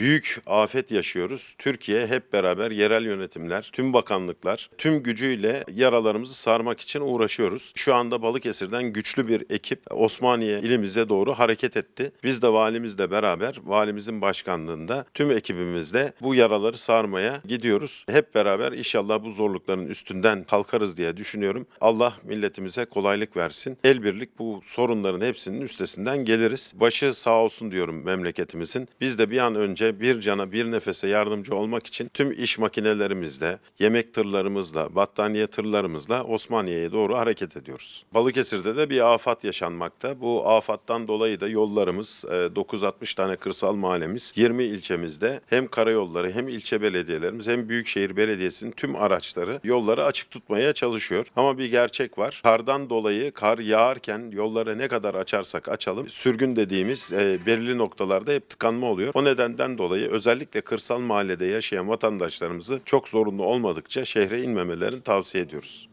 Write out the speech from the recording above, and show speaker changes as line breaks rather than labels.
büyük afet yaşıyoruz. Türkiye hep beraber yerel yönetimler, tüm bakanlıklar, tüm gücüyle yaralarımızı sarmak için uğraşıyoruz. Şu anda Balıkesir'den güçlü bir ekip Osmaniye ilimize doğru hareket etti. Biz de valimizle beraber, valimizin başkanlığında tüm ekibimizle bu yaraları sarmaya gidiyoruz. Hep beraber inşallah bu zorlukların üstünden kalkarız diye düşünüyorum. Allah milletimize kolaylık versin. El birlik bu sorunların hepsinin üstesinden geliriz. Başı sağ olsun diyorum memleketimizin. Biz de bir an önce bir cana bir nefese yardımcı olmak için tüm iş makinelerimizle, yemek tırlarımızla, battaniye tırlarımızla Osmaniye'ye doğru hareket ediyoruz. Balıkesir'de de bir afat yaşanmakta. Bu afattan dolayı da yollarımız e, 960 tane kırsal mahallemiz 20 ilçemizde hem karayolları hem ilçe belediyelerimiz hem Büyükşehir Belediyesi'nin tüm araçları yolları açık tutmaya çalışıyor. Ama bir gerçek var. Kardan dolayı kar yağarken yolları ne kadar açarsak açalım sürgün dediğimiz e, belirli noktalarda hep tıkanma oluyor. O nedenden dolayı özellikle kırsal mahallede yaşayan vatandaşlarımızı çok zorunlu olmadıkça şehre inmemelerini tavsiye ediyoruz.